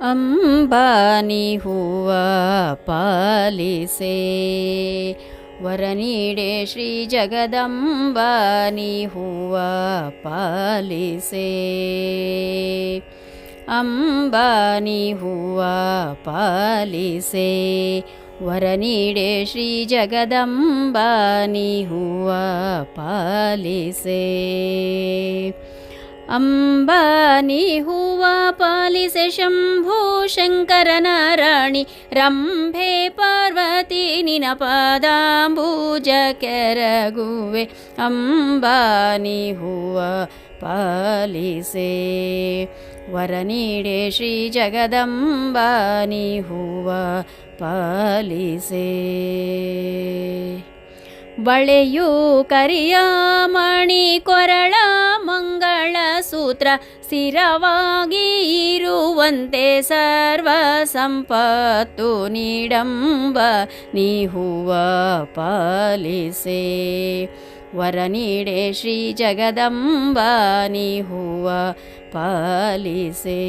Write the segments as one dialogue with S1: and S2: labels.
S1: ಅಂಬಾನಿ ಹೂವ ಪಾಲಿಸೆ. ವರ ನೀಡೆ ಶ್ರೀ ಜಗದಂಬಾನಿ ಹೂವ ಪಾಲಿಸೆ. ಅಂಬಾನಿ ಹೂವ ಪಾಲಿಸೆ. ವರ ನೀಡೆ ಶ್ರೀ ಜಗದಂಬಾನಿ ಹೂವ ಪಾಲಿಸೆ. ಅಂಬಾನಿ ಹೂವ ಪಾಲಿಸೆ ಶಂಭೋ ಶಂಕರನ ರಾಣಿ ರಂಭೆ ಪಾರ್ವತಿ ನಿನ ಪಾದಾಂಬೂಜ ಕೆರಗುವೆ. ಅಂಬಾನಿ ಹೂವ ಪಾಲಿಸೆ, ವರ ನೀಡೆ ಶ್ರೀ ಜಗದಂಬಾನಿ ಹೂವ ಪಾಲಿಸೆ. ಬಳೆಯು ಕರಿಯ ಮಣಿ ಕೊರಳ ಸೂತ್ರ ಸ್ಥಿರವಾಗಿ ಇರುವಂತೆ ಸರ್ವ ಸಂಪತ್ತು ನೀಡಂಬ ನೀ ಹೂವ ಪಾಲಿಸೆ ವರ ನೀಡೆ ಶ್ರೀ ಜಗದಂಬ ನೀ ಹೂವ ಪಾಲಿಸೆ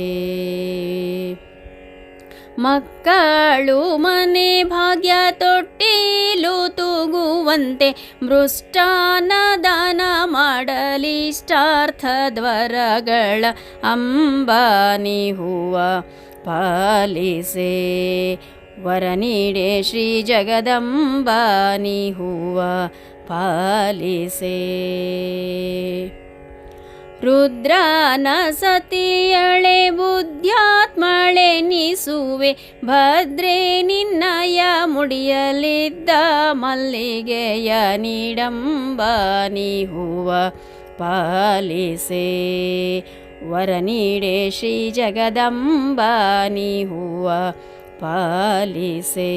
S1: ಮಕ್ಕಳು ಮನೆ ಭಾಗ್ಯ ತೊಟ್ಟಿಲು ತೂಗುವಂತೆ ಮೃಷ್ಟಾನ ದಾನ ಮಾಡಲಿಷ್ಟಾರ್ಥದ್ವರಗಳ ಅಂಬಾನಿ ಹೂವ ಪಾಲಿಸೆ. ವರ ನೀಡೆ ಶ್ರೀ ಜಗದಂಬಾನಿ ಹೂವ ಪಾಲಿಸೆ. ರುದ್ರನ ಸತಿಯಳೆ ಬುದ್ಧ್ಯಾತ್ಮಳೆ ನಿಸುವೆ, ಭದ್ರೆ ನಿನ್ನಯ ಮುಡಿಯಲಿದ್ದ ಮಲ್ಲಿಗೆಯ ನೀಡಂಬಾನಿ ಹೂವ ಪಾಲಿಸೆ, ವರ ನೀಡೆ ಶ್ರೀ ಜಗದಂಬಾನಿ ಹೂವ ಪಾಲಿಸೆ.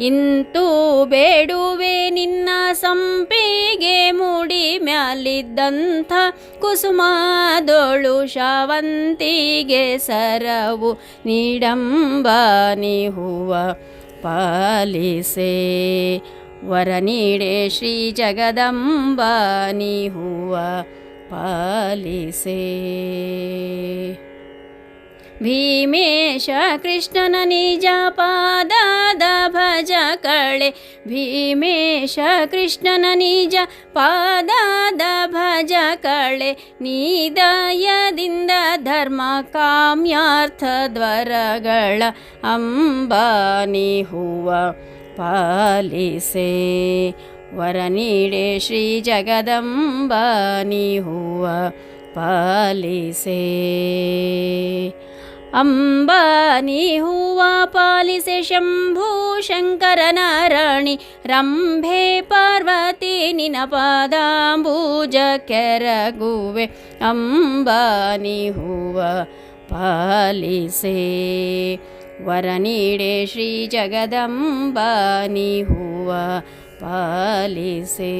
S1: ಇಂತೂ ಬೇಡುವೆ ನಿನ್ನ ಸಂಪಿಗೆ ಮುಡಿ ಮ್ಯಾಲಿದ್ದಂಥ ಕುಸುಮಾದೊಳು ಶಾವಂತಿಗೆ ಸರವು ನೀಡಂಬಾನಿ ಹೂವ ಪಾಲಿಸೆ ವರ ನೀಡೆ ಶ್ರೀ ಜಗದಂಬಾನಿ ಹೂವ ಪಾಲಿಸೆ ಭೀಮೇಶ ಕೃಷ್ಣನ ನಿಜ ಪಾದದ ಭಜ ಕಳೆ ಭೀಮೇಶ ಕೃಷ್ಣನ ನಿಜ ಪಾದದ ಭಜ ಕಳೆ ನೀದಯದಿಂದ ಧರ್ಮ ಕಾಮ್ಯಾರ್ಥ ದ್ವರಗಳ ಅಂಬಾನಿ ಹೂವ ಪಾಲಿಸೆ. ವರ ನೀಡೆ ಶ್ರೀ ಜಗದಂಬಾನಿ ಹೂವ ಪಾಲಿಸೆ. ಅಂಬಾನಿ ಹೂವ ಪಾಲಿಸೆ ಶಂಭೂ ಶಂಕರನ ರಾಣಿ ರಂಭೆ ಪಾರ್ವತಿ ನಿನ ಪಾದಾಂಬೂಜ ಕೆರಗುವೆ. ಅಂಬಾನಿ ಹೂವ ಪಾಲಿಸೆ ವರ ನೀಡೆ ಶ್ರೀ ಜಗದಂಬಾನಿ ಹೂವ ಪಾಲಿಸೆ.